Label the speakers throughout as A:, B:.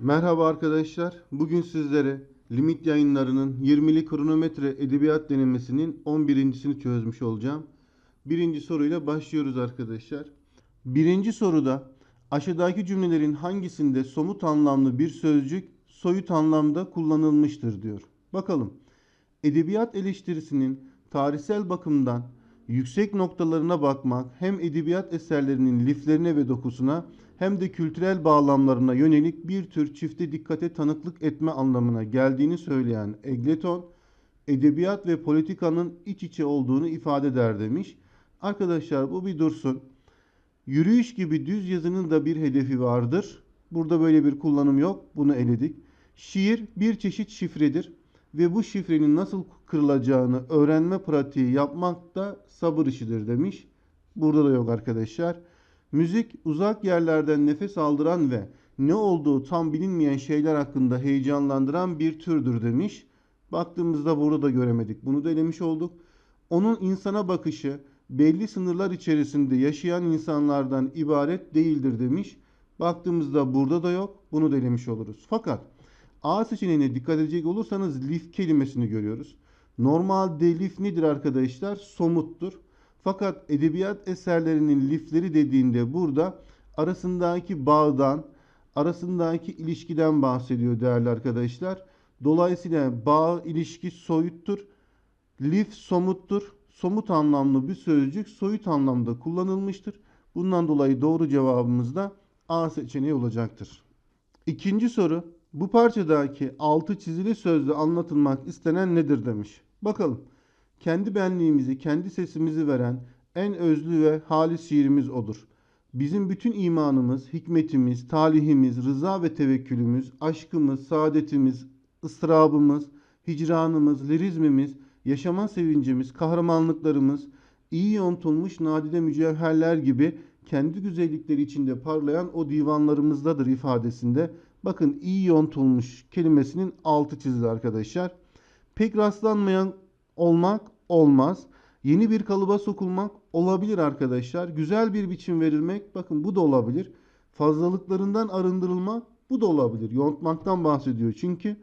A: Merhaba arkadaşlar. Bugün sizlere Limit Yayınları'nın 20'li kronometre edebiyat denemesinin 11.sini çözmüş olacağım. Birinci soruyla başlıyoruz arkadaşlar. Birinci soruda aşağıdaki cümlelerin hangisinde somut anlamlı bir sözcük soyut anlamda kullanılmıştır diyor. Bakalım. Edebiyat eleştirisinin tarihsel bakımdan yüksek noktalarına bakmak hem edebiyat eserlerinin liflerine ve dokusuna de kültürel bağlamlarına yönelik bir tür çifte dikkate tanıklık etme anlamına geldiğini söyleyen Egleton, edebiyat ve politikanın iç içe olduğunu ifade eder demiş. Arkadaşlar bu bir dursun. Yürüyüş gibi düz yazının da bir hedefi vardır. Burada böyle bir kullanım yok. Bunu eledik. Şiir bir çeşit şifredir ve bu şifrenin nasıl kırılacağını öğrenme pratiği yapmak da sabır işidir demiş. Burada da yok arkadaşlar. Müzik uzak yerlerden nefes aldıran ve ne olduğu tam bilinmeyen şeyler hakkında heyecanlandıran bir türdür demiş. Baktığımızda burada da göremedik. Bunu da elemiş olduk. Onun insana bakışı belli sınırlar içerisinde yaşayan insanlardan ibaret değildir demiş. Baktığımızda burada da yok. Bunu da elemiş oluruz. Fakat A seçeneğine dikkat edecek olursanız lif kelimesini görüyoruz. Normalde lif nedir arkadaşlar? Somuttur. Fakat edebiyat eserlerinin lifleri dediğinde burada arasındaki bağdan, arasındaki ilişkiden bahsediyor değerli arkadaşlar. Dolayısıyla bağ ilişki soyuttur. Lif somuttur. Somut anlamlı bir sözcük soyut anlamda kullanılmıştır. Bundan dolayı doğru cevabımız da A seçeneği olacaktır. İkinci soru. Bu parçadaki altı çizili sözle anlatılmak istenen nedir demiş. Bakalım. Kendi benliğimizi, kendi sesimizi veren en özlü ve halis şiirimiz odur. Bizim bütün imanımız, hikmetimiz, talihimiz, rıza ve tevekkülümüz, aşkımız, saadetimiz, ıstırabımız, hicranımız, lirizmimiz, yaşama sevincimiz, kahramanlıklarımız, iyi yontulmuş nadide mücevherler gibi kendi güzellikleri içinde parlayan o divanlarımızdadır ifadesinde. Bakın iyi yontulmuş kelimesinin altı çizili arkadaşlar. Pek rastlanmayan olmak olmaz. Yeni bir kalıba sokulmak olabilir arkadaşlar. Güzel bir biçim verilmek bakın bu da olabilir. Fazlalıklarından arındırılmak bu da olabilir. Yontmaktan bahsediyor çünkü.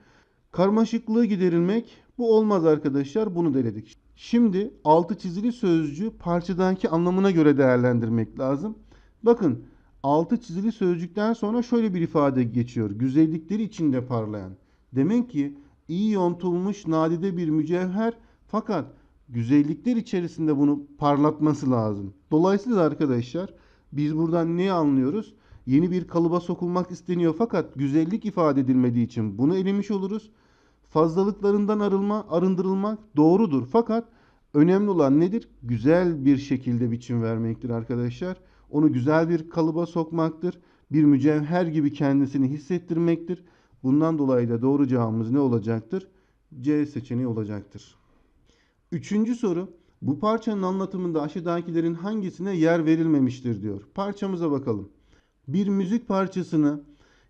A: Karmaşıklığı giderilmek bu olmaz arkadaşlar. Bunu deledik. Şimdi altı çizili sözcüğü parçadaki anlamına göre değerlendirmek lazım. Bakın altı çizili sözcükten sonra şöyle bir ifade geçiyor. Güzellikleri içinde parlayan. Demek ki iyi yontulmuş nadide bir mücevher fakat güzellikler içerisinde bunu parlatması lazım. Dolayısıyla arkadaşlar biz buradan ne anlıyoruz? Yeni bir kalıba sokulmak isteniyor fakat güzellik ifade edilmediği için bunu elemiş oluruz. Fazlalıklarından arılma, arındırılmak doğrudur. Fakat önemli olan nedir? Güzel bir şekilde biçim vermektir arkadaşlar. Onu güzel bir kalıba sokmaktır. Bir mücevher gibi kendisini hissettirmektir. Bundan dolayı da doğru cevabımız ne olacaktır? C seçeneği olacaktır. Üçüncü soru. Bu parçanın anlatımında aşağıdakilerin hangisine yer verilmemiştir diyor. Parçamıza bakalım. Bir müzik parçasını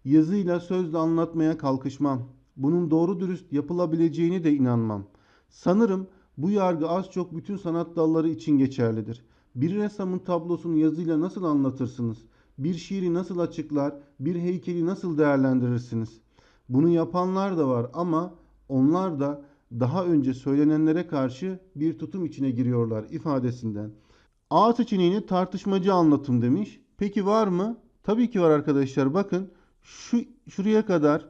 A: yazıyla sözle anlatmaya kalkışmam. Bunun doğru dürüst yapılabileceğine de inanmam. Sanırım bu yargı az çok bütün sanat dalları için geçerlidir. Bir ressamın tablosunu yazıyla nasıl anlatırsınız? Bir şiiri nasıl açıklar? Bir heykeli nasıl değerlendirirsiniz? Bunu yapanlar da var ama onlar da daha önce söylenenlere karşı bir tutum içine giriyorlar ifadesinden. A seçeneğini tartışmacı anlatım demiş. Peki var mı? Tabii ki var arkadaşlar. Bakın şu şuraya kadar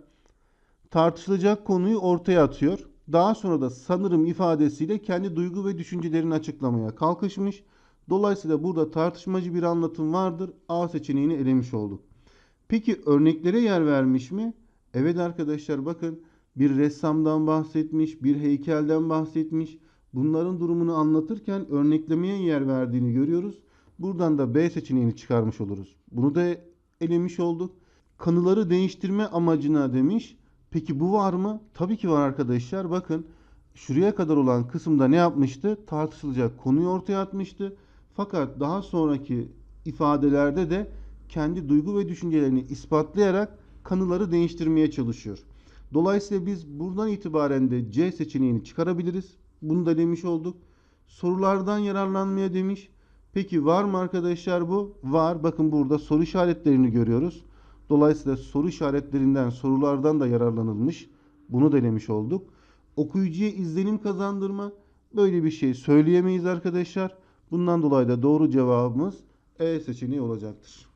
A: tartışılacak konuyu ortaya atıyor. Daha sonra da sanırım ifadesiyle kendi duygu ve düşüncelerini açıklamaya kalkışmış. Dolayısıyla burada tartışmacı bir anlatım vardır. A seçeneğini elemiş olduk. Peki örneklere yer vermiş mi? Evet arkadaşlar bakın bir ressamdan bahsetmiş, bir heykelden bahsetmiş. Bunların durumunu anlatırken örneklemeye yer verdiğini görüyoruz. Buradan da B seçeneğini çıkarmış oluruz. Bunu da elemiş olduk. Kanıları değiştirme amacına demiş. Peki bu var mı? Tabii ki var arkadaşlar. Bakın şuraya kadar olan kısımda ne yapmıştı? Tartışılacak konuyu ortaya atmıştı. Fakat daha sonraki ifadelerde de kendi duygu ve düşüncelerini ispatlayarak kanıları değiştirmeye çalışıyor. Dolayısıyla biz buradan itibaren de C seçeneğini çıkarabiliriz. Bunu da demiş olduk. Sorulardan yararlanmaya demiş. Peki var mı arkadaşlar bu? Var. Bakın burada soru işaretlerini görüyoruz. Dolayısıyla soru işaretlerinden, sorulardan da yararlanılmış. Bunu denemiş olduk. Okuyucuya izlenim kazandırma böyle bir şey söyleyemeyiz arkadaşlar. Bundan dolayı da doğru cevabımız E seçeneği olacaktır.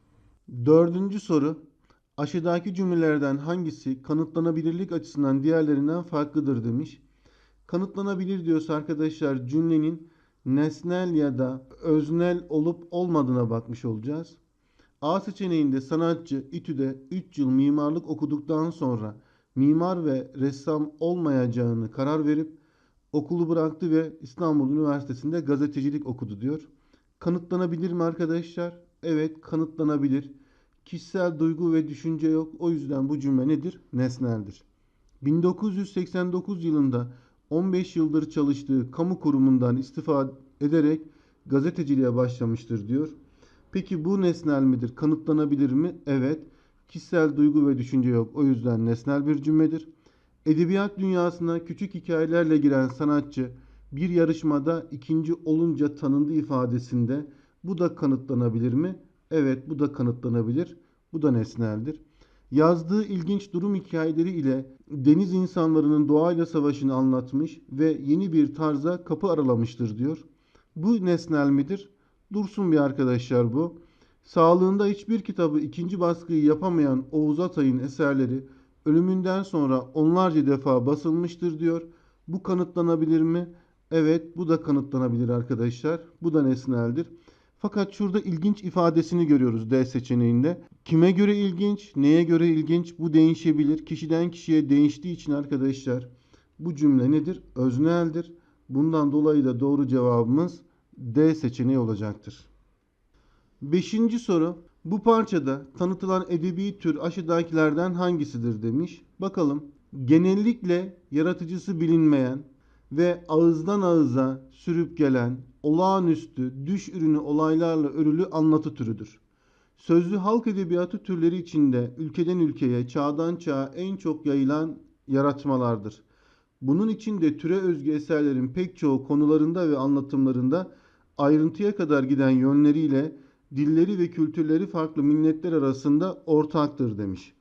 A: Dördüncü soru. Aşağıdaki cümlelerden hangisi kanıtlanabilirlik açısından diğerlerinden farklıdır demiş. Kanıtlanabilir diyorsa arkadaşlar cümlenin nesnel ya da öznel olup olmadığına bakmış olacağız. A seçeneğinde sanatçı İTÜ'de 3 yıl mimarlık okuduktan sonra mimar ve ressam olmayacağını karar verip okulu bıraktı ve İstanbul Üniversitesi'nde gazetecilik okudu diyor. Kanıtlanabilir mi arkadaşlar? Evet kanıtlanabilir. Kişisel duygu ve düşünce yok. O yüzden bu cümle nedir? Nesneldir. 1989 yılında 15 yıldır çalıştığı kamu kurumundan istifa ederek gazeteciliğe başlamıştır diyor. Peki bu nesnel midir? Kanıtlanabilir mi? Evet. Kişisel duygu ve düşünce yok. O yüzden nesnel bir cümledir. Edebiyat dünyasına küçük hikayelerle giren sanatçı bir yarışmada ikinci olunca tanındı ifadesinde bu da kanıtlanabilir mi? Evet bu da kanıtlanabilir. Bu da nesneldir. Yazdığı ilginç durum hikayeleri ile deniz insanlarının doğayla savaşını anlatmış ve yeni bir tarza kapı aralamıştır diyor. Bu nesnel midir? Dursun bir arkadaşlar bu. Sağlığında hiçbir kitabı ikinci baskıyı yapamayan Oğuz Atay'ın eserleri ölümünden sonra onlarca defa basılmıştır diyor. Bu kanıtlanabilir mi? Evet bu da kanıtlanabilir arkadaşlar. Bu da nesneldir. Fakat şurada ilginç ifadesini görüyoruz D seçeneğinde. Kime göre ilginç, neye göre ilginç bu değişebilir. Kişiden kişiye değiştiği için arkadaşlar bu cümle nedir? Özneldir. Bundan dolayı da doğru cevabımız D seçeneği olacaktır. Beşinci soru. Bu parçada tanıtılan edebi tür aşağıdakilerden hangisidir demiş. Bakalım. Genellikle yaratıcısı bilinmeyen ve ağızdan ağıza sürüp gelen olağanüstü düş ürünü olaylarla örülü anlatı türüdür. Sözlü halk edebiyatı türleri içinde ülkeden ülkeye, çağdan çağa en çok yayılan yaratmalardır. Bunun içinde türe özgü eserlerin pek çoğu konularında ve anlatımlarında ayrıntıya kadar giden yönleriyle dilleri ve kültürleri farklı milletler arasında ortaktır demiş.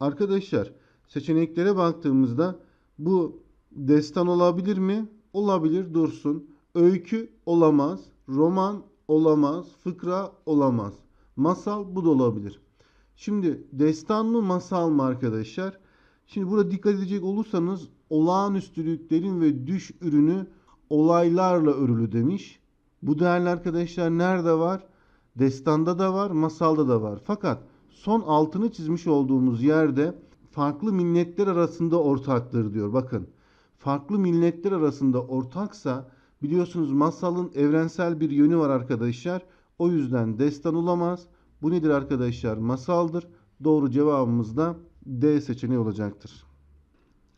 A: Arkadaşlar seçeneklere baktığımızda bu destan olabilir mi? Olabilir dursun. Öykü olamaz. Roman olamaz. Fıkra olamaz. Masal bu da olabilir. Şimdi destan mı masal mı arkadaşlar? Şimdi burada dikkat edecek olursanız olağanüstülüklerin ve düş ürünü olaylarla örülü demiş. Bu değerli arkadaşlar nerede var? Destanda da var, masalda da var. Fakat son altını çizmiş olduğumuz yerde farklı milletler arasında ortaktır diyor. Bakın farklı milletler arasında ortaksa biliyorsunuz masalın evrensel bir yönü var arkadaşlar. O yüzden destan olamaz. Bu nedir arkadaşlar? Masaldır. Doğru cevabımız da D seçeneği olacaktır.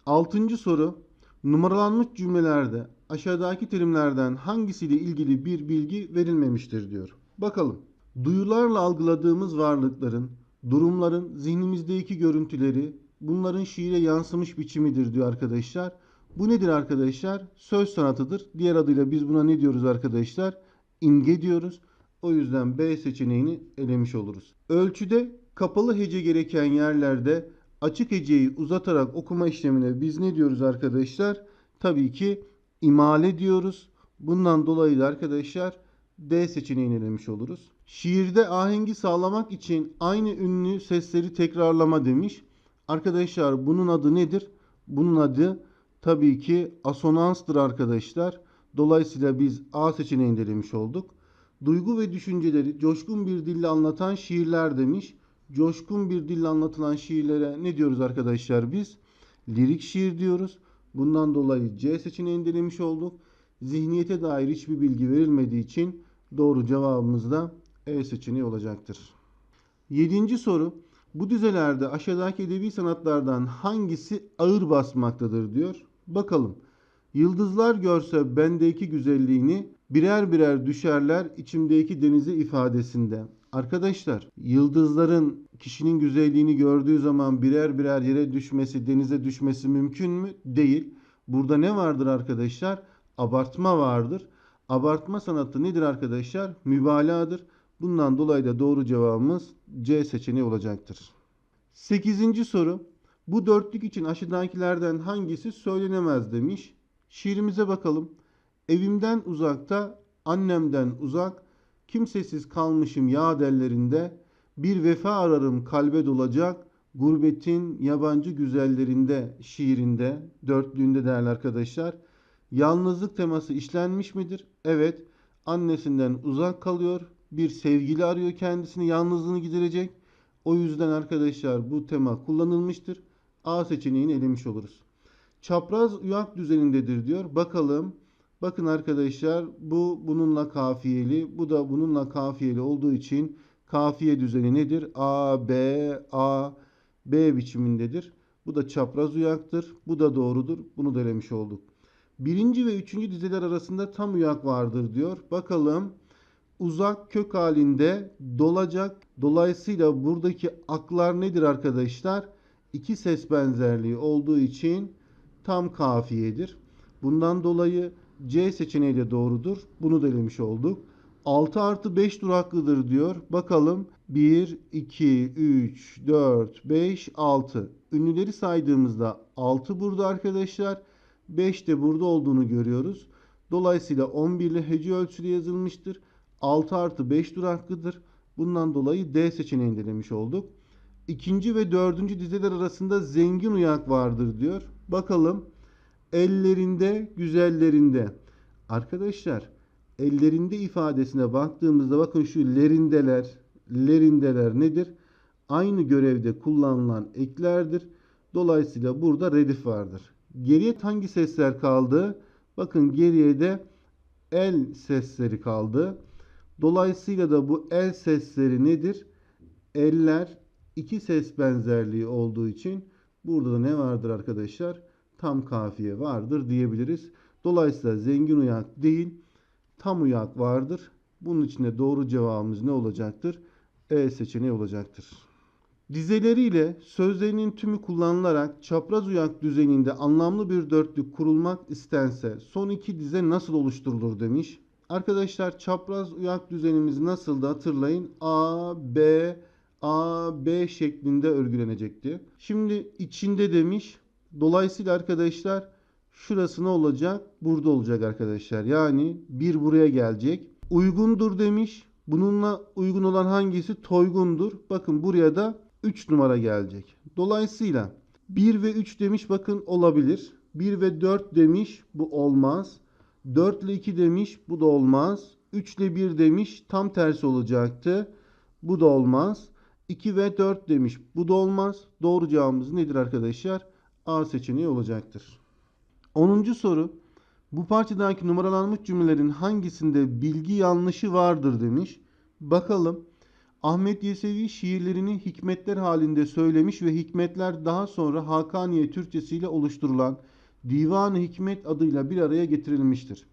A: Altıncı soru. Numaralanmış cümlelerde aşağıdaki terimlerden hangisiyle ilgili bir bilgi verilmemiştir diyor. Bakalım. Duyularla algıladığımız varlıkların, durumların zihnimizdeki görüntüleri, bunların şiire yansımış biçimidir diyor arkadaşlar. Bu nedir arkadaşlar? Söz sanatıdır. Diğer adıyla biz buna ne diyoruz arkadaşlar? İmge diyoruz. O yüzden B seçeneğini elemiş oluruz. Ölçüde kapalı hece gereken yerlerde açık heceyi uzatarak okuma işlemine biz ne diyoruz arkadaşlar? Tabii ki imale diyoruz. Bundan dolayı da arkadaşlar D seçeneğini elemiş oluruz. Şiirde ahengi sağlamak için aynı ünlü sesleri tekrarlama demiş. Arkadaşlar bunun adı nedir? Bunun adı tabii ki asonanstır arkadaşlar. Dolayısıyla biz A seçeneğini elemiş olduk. Duygu ve düşünceleri coşkun bir dille anlatan şiirler demiş. Coşkun bir dille anlatılan şiirlere ne diyoruz arkadaşlar biz? Lirik şiir diyoruz. Bundan dolayı C seçeneğini denemiş olduk. Zihniyete dair hiçbir bilgi verilmediği için doğru cevabımız da E seçeneği olacaktır. Yedinci soru. Bu dizelerde aşağıdaki edebi sanatlardan hangisi ağır basmaktadır diyor. Bakalım. Yıldızlar görse bendeki güzelliğini birer birer düşerler içimdeki denize ifadesinde. Arkadaşlar yıldızların kişinin güzelliğini gördüğü zaman birer birer yere düşmesi, denize düşmesi mümkün mü? Değil. Burada ne vardır arkadaşlar? Abartma vardır. Abartma sanatı nedir arkadaşlar? Mübalağadır. Bundan dolayı da doğru cevabımız C seçeneği olacaktır. Sekizinci soru. Bu dörtlük için aşağıdakilerden hangisi söylenemez demiş. Şiirimize bakalım. Evimden uzakta, annemden uzak, kimsesiz kalmışım yağ dellerinde, bir vefa ararım kalbe dolacak, gurbetin yabancı güzellerinde şiirinde, dörtlüğünde değerli arkadaşlar. Yalnızlık teması işlenmiş midir? Evet. Annesinden uzak kalıyor, bir sevgili arıyor kendisini, yalnızlığını giderecek. O yüzden arkadaşlar bu tema kullanılmıştır. A seçeneğini elemiş oluruz. Çapraz uyak düzenindedir diyor. Bakalım. Bakın arkadaşlar bu bununla kafiyeli. Bu da bununla kafiyeli olduğu için kafiye düzeni nedir? A, B, A, B biçimindedir. Bu da çapraz uyaktır. Bu da doğrudur. Bunu da elemiş olduk. Birinci ve üçüncü dizeler arasında tam uyak vardır diyor. Bakalım uzak kök halinde dolacak. Dolayısıyla buradaki aklar nedir arkadaşlar? İki ses benzerliği olduğu için tam kafiyedir. Bundan dolayı C seçeneği de doğrudur. Bunu da olduk. 6 artı 5 duraklıdır diyor. Bakalım 1, 2, 3, 4, 5, 6. Ünlüleri saydığımızda 6 burada arkadaşlar. 5 de burada olduğunu görüyoruz. Dolayısıyla 11 ile hece ölçülü yazılmıştır. 6 artı 5 duraklıdır. Bundan dolayı D seçeneğini denemiş olduk. İkinci ve dördüncü dizeler arasında zengin uyak vardır diyor. Bakalım ellerinde güzellerinde. Arkadaşlar ellerinde ifadesine baktığımızda bakın şu lerindeler, lerindeler nedir? Aynı görevde kullanılan eklerdir. Dolayısıyla burada redif vardır. Geriye hangi sesler kaldı? Bakın geriye de el sesleri kaldı. Dolayısıyla da bu el sesleri nedir? Eller iki ses benzerliği olduğu için burada da ne vardır arkadaşlar? Tam kafiye vardır diyebiliriz. Dolayısıyla zengin uyak değil, tam uyak vardır. Bunun için de doğru cevabımız ne olacaktır? E seçeneği olacaktır. Dizeleriyle sözlerinin tümü kullanılarak çapraz uyak düzeninde anlamlı bir dörtlük kurulmak istense son iki dize nasıl oluşturulur demiş. Arkadaşlar çapraz uyak düzenimiz nasıldı hatırlayın. A, B, A, B şeklinde örgülenecekti. Şimdi içinde demiş. Dolayısıyla arkadaşlar şurası ne olacak? Burada olacak arkadaşlar. Yani bir buraya gelecek. Uygundur demiş. Bununla uygun olan hangisi? Toygundur. Bakın buraya da 3 numara gelecek. Dolayısıyla 1 ve 3 demiş bakın olabilir. 1 ve 4 demiş bu olmaz. 4 ile 2 demiş bu da olmaz. 3 ile 1 demiş tam tersi olacaktı. Bu da olmaz. 2 ve 4 demiş bu da olmaz. Doğru cevabımız nedir arkadaşlar? A seçeneği olacaktır. 10. soru. Bu parçadaki numaralanmış cümlelerin hangisinde bilgi yanlışı vardır demiş. Bakalım. Ahmet Yesevi şiirlerini hikmetler halinde söylemiş ve hikmetler daha sonra Hakaniye Türkçesiyle oluşturulan Divan-ı Hikmet adıyla bir araya getirilmiştir.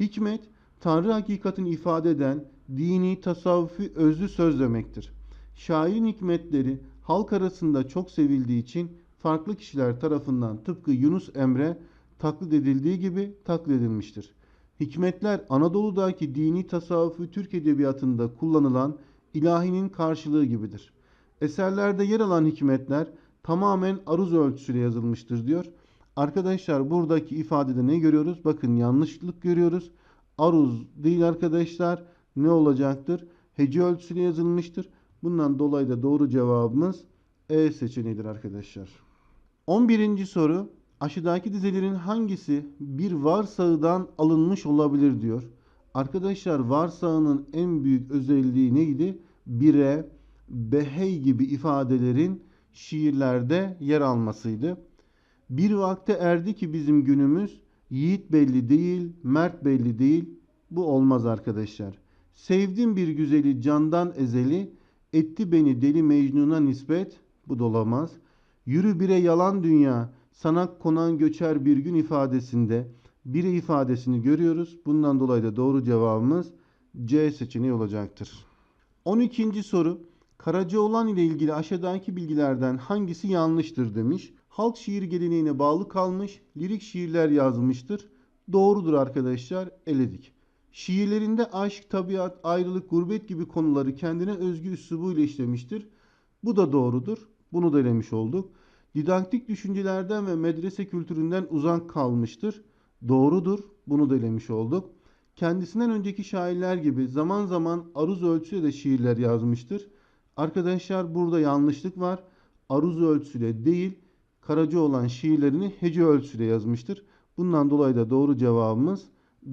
A: Hikmet, Tanrı hakikatini ifade eden dini, tasavvufi özlü söz demektir. Şairin hikmetleri halk arasında çok sevildiği için farklı kişiler tarafından tıpkı Yunus Emre taklit edildiği gibi taklit edilmiştir. Hikmetler Anadolu'daki dini tasavvufi Türk edebiyatında kullanılan ilahinin karşılığı gibidir. Eserlerde yer alan hikmetler tamamen aruz ölçüsüyle yazılmıştır diyor. Arkadaşlar buradaki ifadede ne görüyoruz? Bakın yanlışlık görüyoruz. Aruz değil arkadaşlar. Ne olacaktır? Hece ölçüsüyle yazılmıştır. Bundan dolayı da doğru cevabımız E seçeneğidir arkadaşlar. 11. soru. Aşağıdaki dizelerin hangisi bir varsağıdan alınmış olabilir diyor. Arkadaşlar varsağının en büyük özelliği neydi? Bire, behey gibi ifadelerin şiirlerde yer almasıydı. Bir vakte erdi ki bizim günümüz yiğit belli değil, mert belli değil. Bu olmaz arkadaşlar. Sevdim bir güzeli candan ezeli, etti beni deli Mecnun'a nispet. Bu da olamaz. Yürü bire yalan dünya, sana konan göçer bir gün ifadesinde biri ifadesini görüyoruz. Bundan dolayı da doğru cevabımız C seçeneği olacaktır. 12. soru. Karacaoğlan ile ilgili aşağıdaki bilgilerden hangisi yanlıştır demiş. Halk şiir geleneğine bağlı kalmış, lirik şiirler yazmıştır. Doğrudur arkadaşlar, eledik. Şiirlerinde aşk, tabiat, ayrılık, gurbet gibi konuları kendine özgü üslubuyla işlemiştir. Bu da doğrudur. Bunu da elemiş olduk. Didaktik düşüncelerden ve medrese kültüründen uzak kalmıştır. Doğrudur. Bunu da elemiş olduk. Kendisinden önceki şairler gibi zaman zaman aruz ölçüyle de şiirler yazmıştır. Arkadaşlar burada yanlışlık var. Aruz ölçüyle değil, Karaca olan şiirlerini hece ölçüyle yazmıştır. Bundan dolayı da doğru cevabımız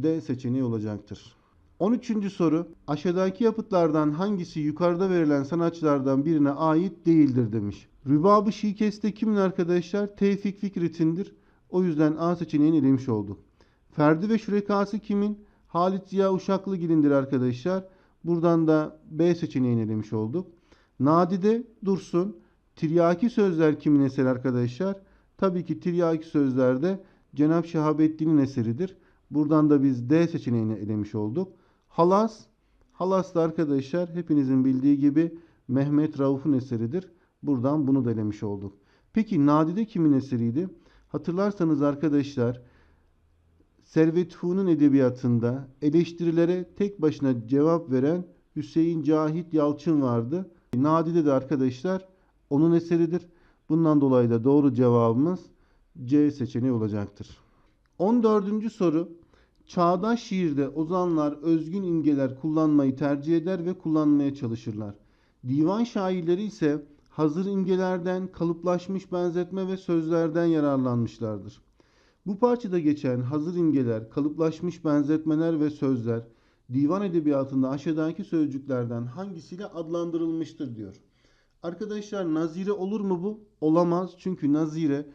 A: D seçeneği olacaktır. 13. soru. Aşağıdaki yapıtlardan hangisi yukarıda verilen sanatçılardan birine ait değildir demiş. Rübab-ı Şikeste kimin arkadaşlar? Tevfik Fikret'indir. O yüzden A seçeneğini elemiş olduk. Ferdi ve Şürekası kimin? Halit Ziya Uşaklıgil'indir arkadaşlar. Buradan da B seçeneğini elemiş olduk. Nadide Dursun. Tiryaki sözler kimin eseri arkadaşlar? Tabii ki Tiryaki sözlerde Cenab-ı Şehabettin'in eseridir. Buradan da biz D seçeneğini elemiş olduk. Halas. Halas da arkadaşlar hepinizin bildiği gibi Mehmet Rauf'un eseridir. Buradan bunu da elemiş olduk. Peki Nadide kimin eseriydi? Hatırlarsanız arkadaşlar Servet Fûn'un edebiyatında eleştirilere tek başına cevap veren Hüseyin Cahit Yalçın vardı. Nadide de arkadaşlar onun eseridir. Bundan dolayı da doğru cevabımız C seçeneği olacaktır. 14. soru. Çağdaş şiirde ozanlar özgün imgeler kullanmayı tercih eder ve kullanmaya çalışırlar. Divan şairleri ise hazır imgelerden, kalıplaşmış benzetme ve sözlerden yararlanmışlardır. Bu parçada geçen hazır imgeler, kalıplaşmış benzetmeler ve sözler divan edebiyatında aşağıdaki sözcüklerden hangisiyle adlandırılmıştır diyor. Arkadaşlar nazire olur mu bu? Olamaz. Çünkü nazire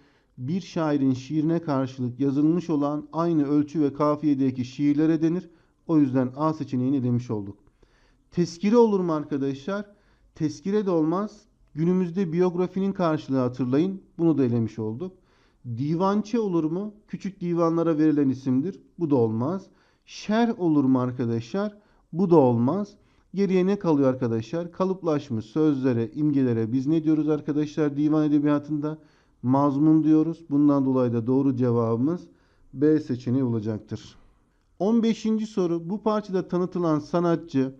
A: bir şairin şiirine karşılık yazılmış olan aynı ölçü ve kafiyedeki şiirlere denir. O yüzden A seçeneğini demiş olduk. Teskire olur mu arkadaşlar? Teskire de olmaz. Günümüzde biyografinin karşılığı hatırlayın. Bunu da elemiş olduk. Divançe olur mu? Küçük divanlara verilen isimdir. Bu da olmaz. Şer olur mu arkadaşlar? Bu da olmaz. Geriye ne kalıyor arkadaşlar? Kalıplaşmış sözlere, imgelere biz ne diyoruz arkadaşlar divan edebiyatında? Mazmun diyoruz. Bundan dolayı da doğru cevabımız B seçeneği olacaktır. 15. soru. Bu parçada tanıtılan sanatçı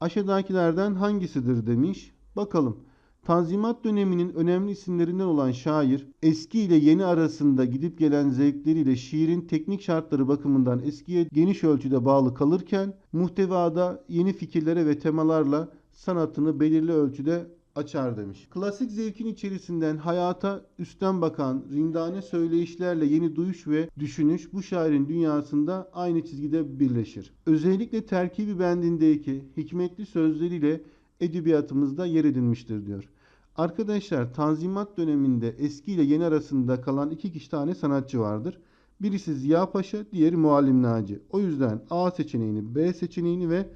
A: aşağıdakilerden hangisidir demiş. Bakalım. Tanzimat döneminin önemli isimlerinden olan şair, eski ile yeni arasında gidip gelen zevkleriyle şiirin teknik şartları bakımından eskiye geniş ölçüde bağlı kalırken, muhtevada yeni fikirlere ve temalarla sanatını belirli ölçüde açar demiş. Klasik zevkin içerisinden hayata üstten bakan rindane söyleyişlerle yeni duyuş ve düşünüş bu şairin dünyasında aynı çizgide birleşir. Özellikle terkibi bendindeki hikmetli sözleriyle edebiyatımızda yer edinmiştir diyor. Arkadaşlar Tanzimat döneminde eski ile yeni arasında kalan iki kişi tane sanatçı vardır. Birisi Ziya Paşa, diğeri Muallim Naci. O yüzden A seçeneğini, B seçeneğini ve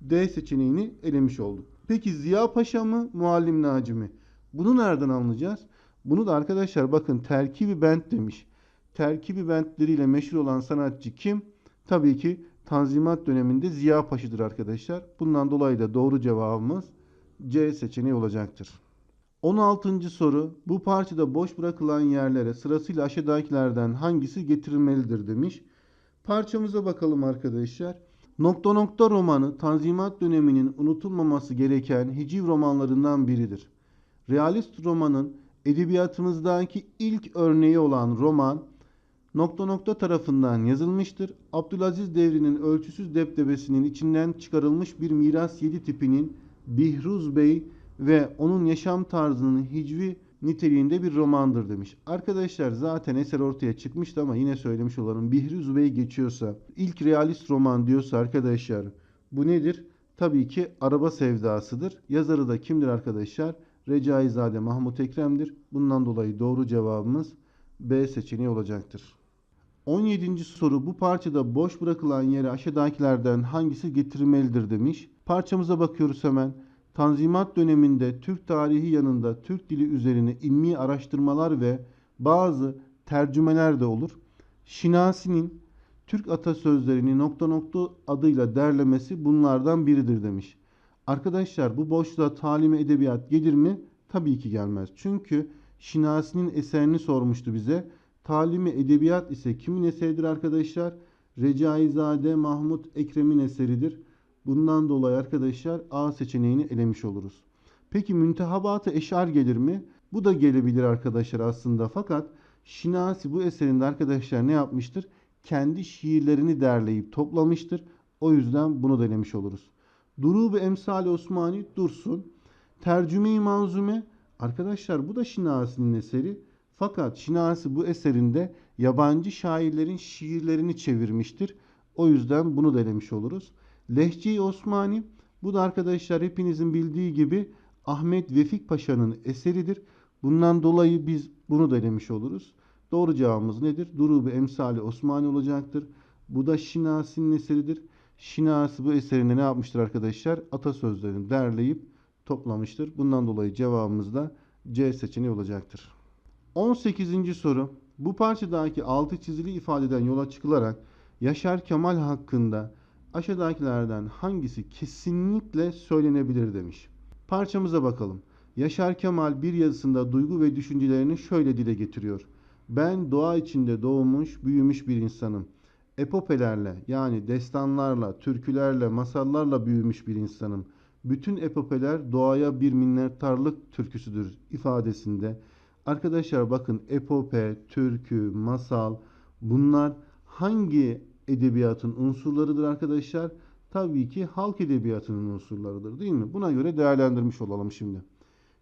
A: D seçeneğini elemiş olduk. Peki Ziya Paşa mı, Muallim Naci mi? Bunu nereden anlayacağız? Bunu da arkadaşlar bakın terkibi bent demiş. Terkibi bentleriyle meşhur olan sanatçı kim? Tabii ki Tanzimat döneminde Ziya Paşa'dır arkadaşlar. Bundan dolayı da doğru cevabımız C seçeneği olacaktır. 16. soru. Bu parçada boş bırakılan yerlere sırasıyla aşağıdakilerden hangisi getirilmelidir demiş. Parçamıza bakalım arkadaşlar. Nokta nokta romanı Tanzimat döneminin unutulmaması gereken hiciv romanlarından biridir. Realist romanın edebiyatımızdaki ilk örneği olan roman nokta nokta tarafından yazılmıştır. Abdülaziz devrinin ölçüsüz deptebesinin içinden çıkarılmış bir miras yedi tipinin Bihruz Bey ve onun yaşam tarzının hicvi niteliğinde bir romandır demiş. Arkadaşlar zaten eser ortaya çıkmıştı ama yine söylemiş olalım. Bihri Zübey geçiyorsa, ilk realist roman diyorsa arkadaşlar bu nedir? Tabii ki Araba Sevdası'dır. Yazarı da kimdir arkadaşlar? Recaizade Mahmut Ekrem'dir. Bundan dolayı doğru cevabımız B seçeneği olacaktır. 17. soru bu parçada boş bırakılan yere aşağıdakilerden hangisi getirilmelidir demiş. Parçamıza bakıyoruz hemen. Tanzimat döneminde Türk tarihi yanında Türk dili üzerine ilmi araştırmalar ve bazı tercümeler de olur. Şinasi'nin Türk atasözlerini nokta nokta adıyla derlemesi bunlardan biridir demiş. Arkadaşlar bu boşluğa talime edebiyat gelir mi? Tabii ki gelmez. Çünkü Şinasi'nin eserini sormuştu bize. Talimi edebiyat ise kimin eseridir arkadaşlar? Recaizade Mahmut Ekrem'in eseridir. Bundan dolayı arkadaşlar A seçeneğini elemiş oluruz. Peki müntehabatı eşar gelir mi? Bu da gelebilir arkadaşlar aslında fakat Şinasi bu eserinde arkadaşlar ne yapmıştır? Kendi şiirlerini derleyip toplamıştır. O yüzden bunu denemiş oluruz. Durub-ı Emsal Osmani dursun. Tercüme-i Manzume arkadaşlar bu da Şinasi'nin eseri. Fakat Şinasi bu eserinde yabancı şairlerin şiirlerini çevirmiştir. O yüzden bunu denemiş oluruz. Lehçe-i Osmani bu da arkadaşlar hepinizin bildiği gibi Ahmet Vefik Paşa'nın eseridir. Bundan dolayı biz bunu denemiş oluruz. Doğru cevabımız nedir? Durubu emsali Osmani olacaktır. Bu da Şinasi'nin eseridir. Şinasi bu eserinde ne yapmıştır arkadaşlar? Atasözlerini derleyip toplamıştır. Bundan dolayı cevabımız da C seçeneği olacaktır. 18. soru. Bu parçadaki altı çizili ifadeden yola çıkılarak Yaşar Kemal hakkında aşağıdakilerden hangisi kesinlikle söylenebilir demiş. Parçamıza bakalım. Yaşar Kemal bir yazısında duygu ve düşüncelerini şöyle dile getiriyor. Ben doğa içinde doğmuş, büyümüş bir insanım. Epopelerle yani destanlarla, türkülerle, masallarla büyümüş bir insanım. Bütün epopeler doğaya bir minnettarlık türküsüdür ifadesinde. Arkadaşlar bakın epope, türkü, masal bunlar hangi edebiyatın unsurlarıdır arkadaşlar? Tabii ki halk edebiyatının unsurlarıdır değil mi? Buna göre değerlendirmiş olalım şimdi.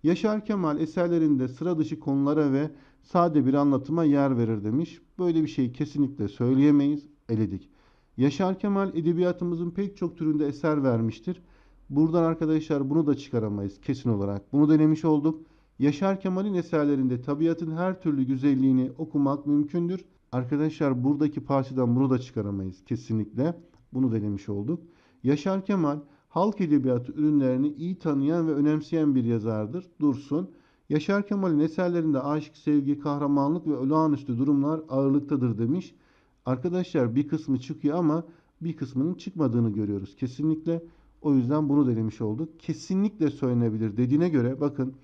A: Yaşar Kemal eserlerinde sıra dışı konulara ve sade bir anlatıma yer verir demiş. Böyle bir şey kesinlikle söyleyemeyiz. Eledik. Yaşar Kemal edebiyatımızın pek çok türünde eser vermiştir. Buradan arkadaşlar bunu da çıkaramayız kesin olarak. Bunu denemiş olduk. Yaşar Kemal'in eserlerinde tabiatın her türlü güzelliğini okumak mümkündür. Arkadaşlar buradaki parçadan bunu da çıkaramayız kesinlikle. Bunu denemiş olduk. Yaşar Kemal halk edebiyatı ürünlerini iyi tanıyan ve önemseyen bir yazardır. Dursun. Yaşar Kemal'in eserlerinde aşk, sevgi, kahramanlık ve olağanüstü durumlar ağırlıktadır demiş. Arkadaşlar bir kısmı çıkıyor ama bir kısmının çıkmadığını görüyoruz kesinlikle. O yüzden bunu denemiş olduk. Kesinlikle söylenebilir dediğine göre bakın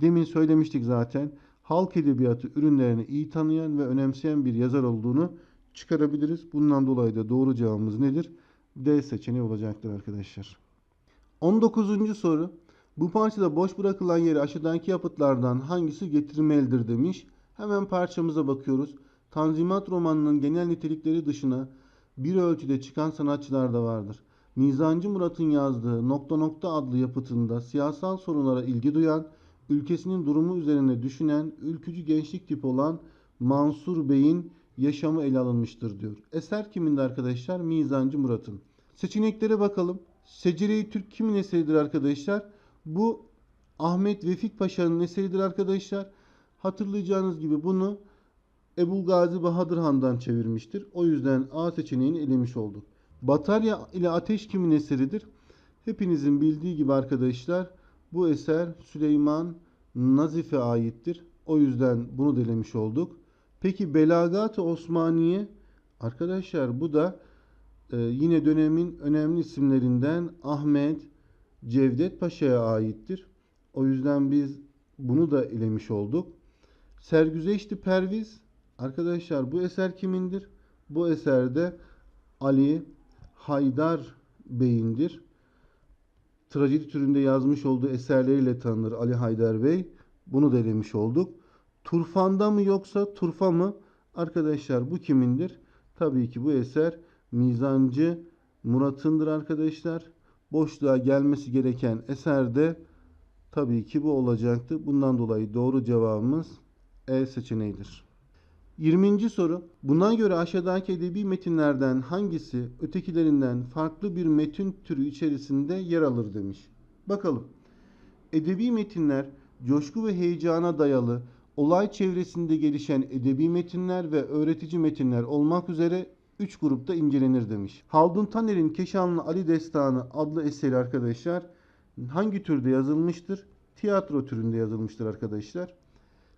A: demin söylemiştik zaten. Halk edebiyatı ürünlerini iyi tanıyan ve önemseyen bir yazar olduğunu çıkarabiliriz. Bundan dolayı da doğru cevabımız nedir? D seçeneği olacaktır arkadaşlar. 19. soru. Bu parçada boş bırakılan yeri aşağıdaki yapıtlardan hangisi getirilmelidir demiş. Hemen parçamıza bakıyoruz. Tanzimat romanının genel nitelikleri dışına bir ölçüde çıkan sanatçılar da vardır. Mizancı Murat'ın yazdığı Nokta Nokta adlı yapıtında siyasal sorunlara ilgi duyan, ülkesinin durumu üzerine düşünen, ülkücü gençlik tipi olan Mansur Bey'in yaşamı ele alınmıştır diyor. Eser kimindi arkadaşlar? Mizancı Murat'ın. Seçeneklere bakalım. Secere-i Türk kimin eseridir arkadaşlar? Bu Ahmet Vefik Paşa'nın eseridir arkadaşlar. Hatırlayacağınız gibi bunu Ebu Gazi Bahadır Han'dan çevirmiştir. O yüzden A seçeneğini elemiş olduk. Batarya ile Ateş kimin eseridir? Hepinizin bildiği gibi arkadaşlar bu eser Süleyman Nazif'e aittir. O yüzden bunu delemiş olduk. Peki Belagat-ı Osmaniye arkadaşlar bu da e, yine dönemin önemli isimlerinden Ahmet Cevdet Paşa'ya aittir. O yüzden biz bunu da elemiş olduk. Sergüzeşti Perviz arkadaşlar bu eser kimindir? Bu eserde Ali Haydar Bey'indir. Trajedi türünde yazmış olduğu eserleriyle tanınır Ali Haydar Bey. Bunu da elemiş olduk. Turfan'da mı yoksa Turfa mı? Arkadaşlar bu kimindir? Tabii ki bu eser Mizancı Murat'ındır arkadaşlar. Boşluğa gelmesi gereken eserde tabii ki bu olacaktı. Bundan dolayı doğru cevabımız E seçeneğidir. 20. soru. Buna göre aşağıdaki edebi metinlerden hangisi ötekilerinden farklı bir metin türü içerisinde yer alır demiş. Bakalım. Edebi metinler coşku ve heyecana dayalı, olay çevresinde gelişen edebi metinler ve öğretici metinler olmak üzere 3 grupta incelenir demiş. Haldun Taner'in Keşanlı Ali Destanı adlı eseri arkadaşlar hangi türde yazılmıştır? Tiyatro türünde yazılmıştır arkadaşlar.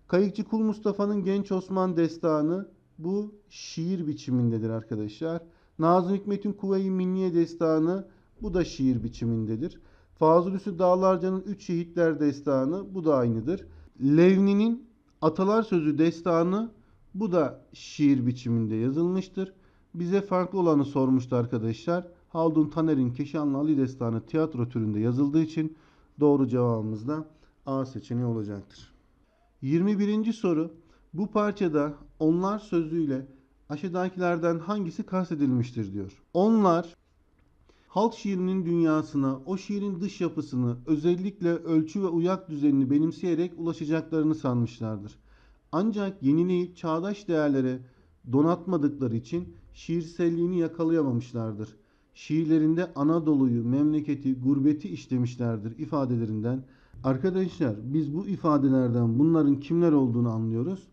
A: Kayıkçı Kul Mustafa'nın Genç Osman Destanı bu şiir biçimindedir arkadaşlar. Nazım Hikmet'in Kuvayi Minniye Destanı bu da şiir biçimindedir. Fazıl Dağlarca'nın Üç Şehitler Destanı bu da aynıdır. Levni'nin Atalar Sözü Destanı bu da şiir biçiminde yazılmıştır. Bize farklı olanı sormuştu arkadaşlar. Haldun Taner'in Keşanlı Ali Destanı tiyatro türünde yazıldığı için doğru cevabımız da A seçeneği olacaktır. 21. soru. Bu parçada onlar sözüyle aşağıdakilerden hangisi kastedilmiştir diyor. Onlar halk şiirinin dünyasına, o şiirin dış yapısını, özellikle ölçü ve uyak düzenini benimseyerek ulaşacaklarını sanmışlardır. Ancak yenileyip çağdaş değerlere donatmadıkları için şiirselliğini yakalayamamışlardır. Şiirlerinde Anadolu'yu, memleketi, gurbeti işlemişlerdir ifadelerinden. Arkadaşlar biz bu ifadelerden bunların kimler olduğunu anlıyoruz.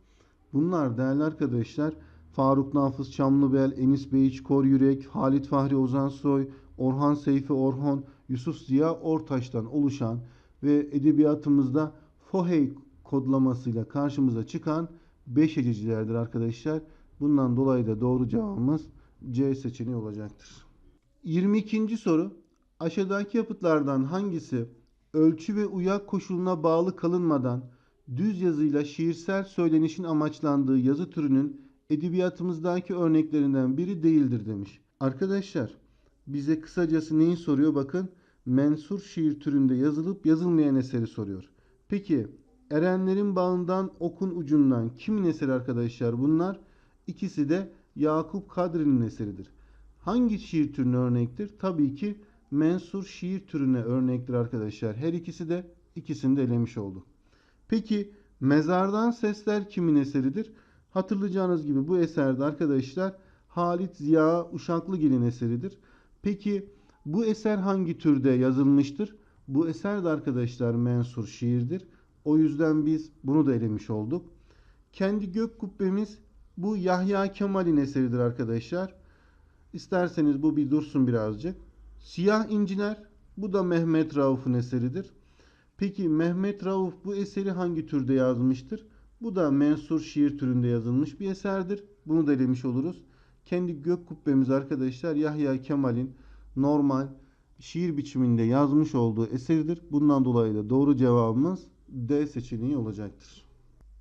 A: Bunlar değerli arkadaşlar Faruk Nafız Çamlıbel, Enis Beyiç Kor Yürek, Halit Fahri Ozansoy, Orhan Seyfi Orhon, Yusuf Ziya Ortaç'tan oluşan ve edebiyatımızda Fohey kodlamasıyla karşımıza çıkan 5 hececilerdir arkadaşlar. Bundan dolayı da doğru cevabımız C seçeneği olacaktır. 22. soru. Aşağıdaki yapıtlardan hangisi ölçü ve uyak koşuluna bağlı kalınmadan düz yazıyla şiirsel söylenişin amaçlandığı yazı türünün edebiyatımızdaki örneklerinden biri değildir demiş. Arkadaşlar bize kısacası neyi soruyor? Bakın mensur şiir türünde yazılıp yazılmayan eseri soruyor. Peki Erenlerin bağından okun ucundan kimin eseri arkadaşlar bunlar? İkisi de Yakup Kadri'nin eseridir. Hangi şiir türüne örnektir? Tabii ki mensur şiir türüne örnektir arkadaşlar. Her ikisi de ikisini de elemiş olduk. Peki Mezardan Sesler kimin eseridir? Hatırlayacağınız gibi bu eserde arkadaşlar Halit Ziya Uşaklıgil'in eseridir. Peki bu eser hangi türde yazılmıştır? Bu eser de arkadaşlar mensur şiirdir. O yüzden biz bunu da elemiş olduk. Kendi gök kubbemiz bu Yahya Kemal'in eseridir arkadaşlar. İsterseniz bu bir dursun birazcık. Siyah İnciler bu da Mehmet Rauf'un eseridir. Peki Mehmet Rauf bu eseri hangi türde yazmıştır? Bu da mensur şiir türünde yazılmış bir eserdir. Bunu da elemiş oluruz. Kendi gök kubbemiz arkadaşlar Yahya Kemal'in normal şiir biçiminde yazmış olduğu eseridir. Bundan dolayı da doğru cevabımız D seçeneği olacaktır.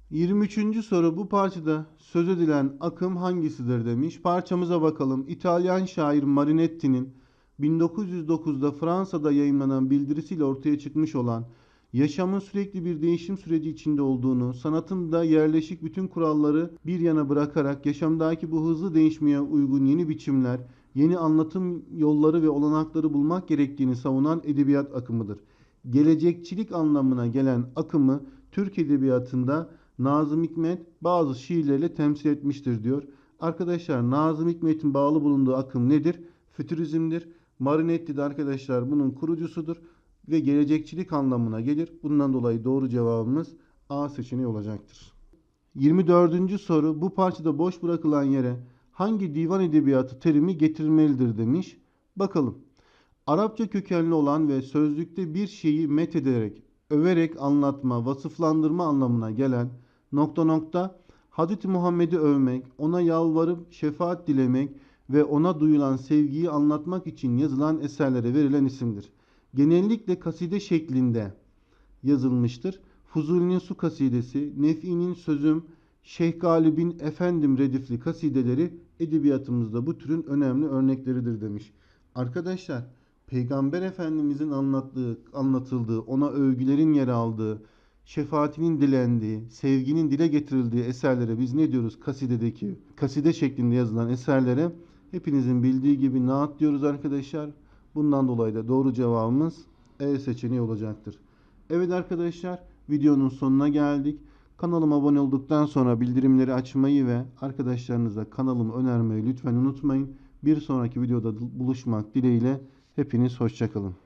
A: 23. soru bu parçada söz edilen akım hangisidir demiş. Parçamıza bakalım. İtalyan şair Marinetti'nin 1909'da Fransa'da yayınlanan bildirisiyle ortaya çıkmış olan yaşamın sürekli bir değişim süreci içinde olduğunu, sanatın da yerleşik bütün kuralları bir yana bırakarak yaşamdaki bu hızlı değişmeye uygun yeni biçimler, yeni anlatım yolları ve olanakları bulmak gerektiğini savunan edebiyat akımıdır. Gelecekçilik anlamına gelen akımı Türk edebiyatında Nazım Hikmet bazı şiirleriyle temsil etmiştir diyor. Arkadaşlar Nazım Hikmet'in bağlı bulunduğu akım nedir? Fütürizmdir. Marinetti de arkadaşlar bunun kurucusudur ve gelecekçilik anlamına gelir. Bundan dolayı doğru cevabımız A seçeneği olacaktır. 24. soru bu parçada boş bırakılan yere hangi divan edebiyatı terimi getirilmelidir demiş. Bakalım. Arapça kökenli olan ve sözlükte bir şeyi methederek, överek anlatma, vasıflandırma anlamına gelen nokta nokta Hazreti Muhammed'i övmek, ona yalvarıp şefaat dilemek ve ona duyulan sevgiyi anlatmak için yazılan eserlere verilen isimdir. Genellikle kaside şeklinde yazılmıştır. Fuzuli'nin su kasidesi, Nefi'nin sözüm, Şeyh Galip'in efendim redifli kasideleri edebiyatımızda bu türün önemli örnekleridir demiş. Arkadaşlar Peygamber Efendimizin anlattığı, anlatıldığı, ona övgülerin yer aldığı, şefaatinin dilendiği, sevginin dile getirildiği eserlere biz ne diyoruz? Kasidedeki, kaside şeklinde yazılan eserlere hepinizin bildiği gibi naat diyoruz arkadaşlar. Bundan dolayı da doğru cevabımız E seçeneği olacaktır. Evet arkadaşlar videonun sonuna geldik. Kanalıma abone olduktan sonra bildirimleri açmayı ve arkadaşlarınıza kanalımı önermeyi lütfen unutmayın. Bir sonraki videoda buluşmak dileğiyle hepiniz hoşçakalın.